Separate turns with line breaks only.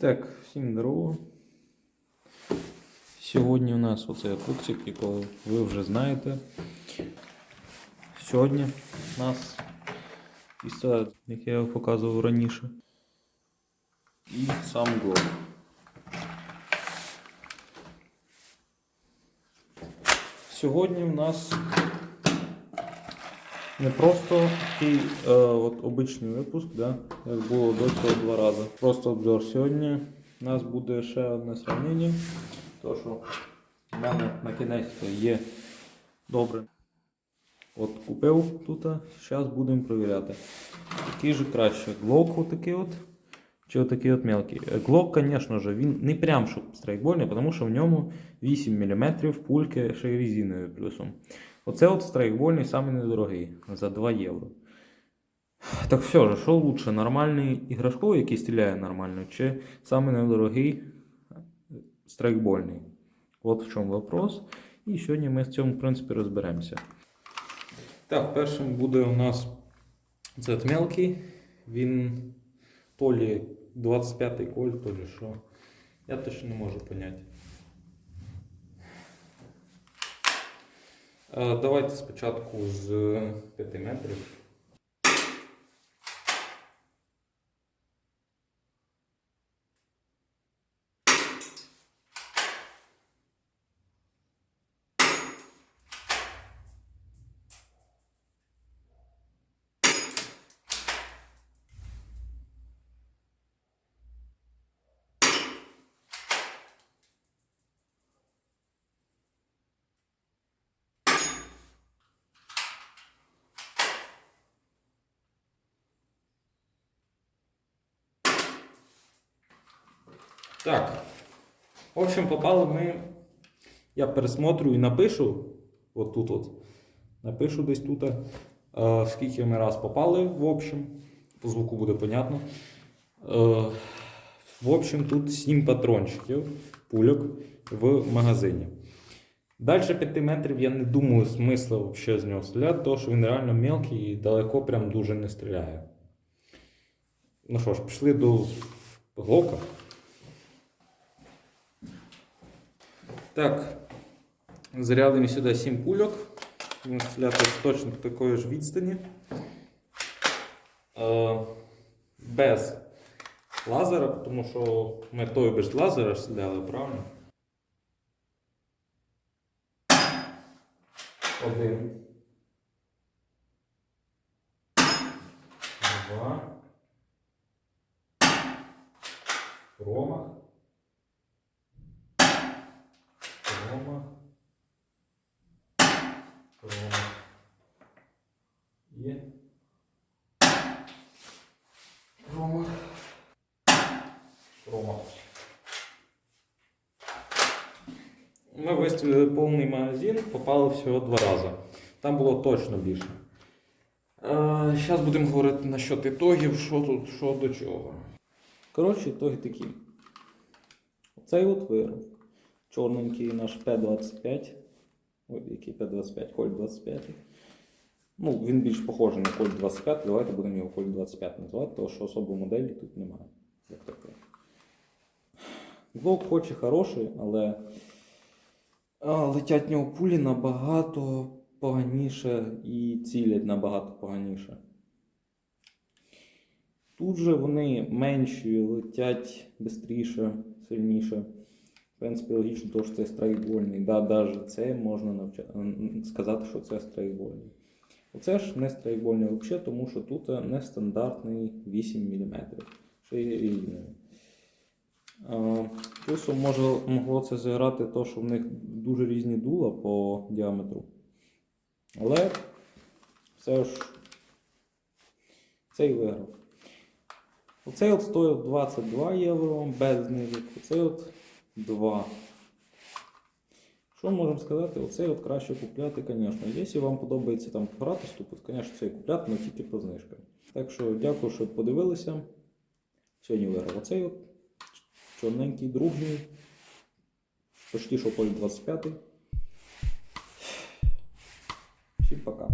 Так, всім здорово. Сьогодні у нас оцей куксик, якого ви вже знаєте. Сьогодні у нас пістолет, який я показував раніше. І сам глок. Сьогодні у нас не просто такий е, от обичний випуск, да, як було до цього два рази. Просто обзор. Сьогодні у нас буде ще одне сравнення. То, що в мене на кінець є добре. От купив тут, зараз будемо перевіряти. Який же краще? Глок отакий от. Чи отакий от мелкий? Е, Глок, звісно ж, він не прям щоб страйкбольний, тому що в ньому 8 мм пульки ще й резиновою плюсом. Оце от страйкбольний самий недорогий за 2 євро. Так все ж, що лучше, нормальний іграшковий, який стріляє нормально, чи самий недорогий страйкбольний? От в чому вопрос. І сьогодні ми з цьому, в принципі, розберемося. Так, першим буде у нас цей мелкий. Він то лі 25-й коль, то лі що. Я точно не можу поняти. Давайте спочатку з 5 метрів. Так. В общем, попали ми. Я пересмотрю і напишу. От тут от. Напишу десь тут. е, скільки ми раз попали, в общем. По звуку буде понятно. Е, в общем, тут 7 патрончиків, пульок в магазині. Далі 5 метрів я не думаю смисла вообще з нього стріляти, тому що він реально мелкий і далеко прям дуже не стріляє. Ну що ж, пішли до глока. Так, зарядимо сюди 7 пульок. Будемо точно такої ж відстані. Е, без лазера, тому що ми той без лазера стріляли, правильно? Один. Два. Промах. Промах. Є. Промах. Промах. Ми вистрілили повний магазин, попали всього два рази. Там було точно більше. Зараз будемо говорити насчет ітогів, що тут, що до чого. Коротше, ітоги такі. Оцей от вироб. Чорненький наш П-25. Ой, який П-25, Коль 25. Ну, він більш похожий на Коль 25, давайте будемо його Коль 25 називати, тому що особо моделі тут немає. Як таке. Глок хоч і хороший, але летять в нього пулі набагато поганіше і цілять набагато поганіше. Тут же вони менші, летять швидше, сильніше. В принципі, логічно, тому що це страйкбольний. Да, навіть це можна навча... сказати, що це страйкбольний. Оце ж не страйкбольний взагалі, тому що тут нестандартний 8 мм. Ще й різний. А, Плюсом може, могло це зіграти те, що в них дуже різні дула по діаметру. Але все ж цей виграв. Оцей от стоїв 22 євро без знижок, оцей от 2. Що можемо сказати? Оцей от краще купляти, звісно. Якщо вам подобається там грати то, звісно, цей купляти, але тільки по знижкам. Так що дякую, що подивилися. Сьогодні виграв оцей от чорненький, другий. Почти що полі 25. Всім пока.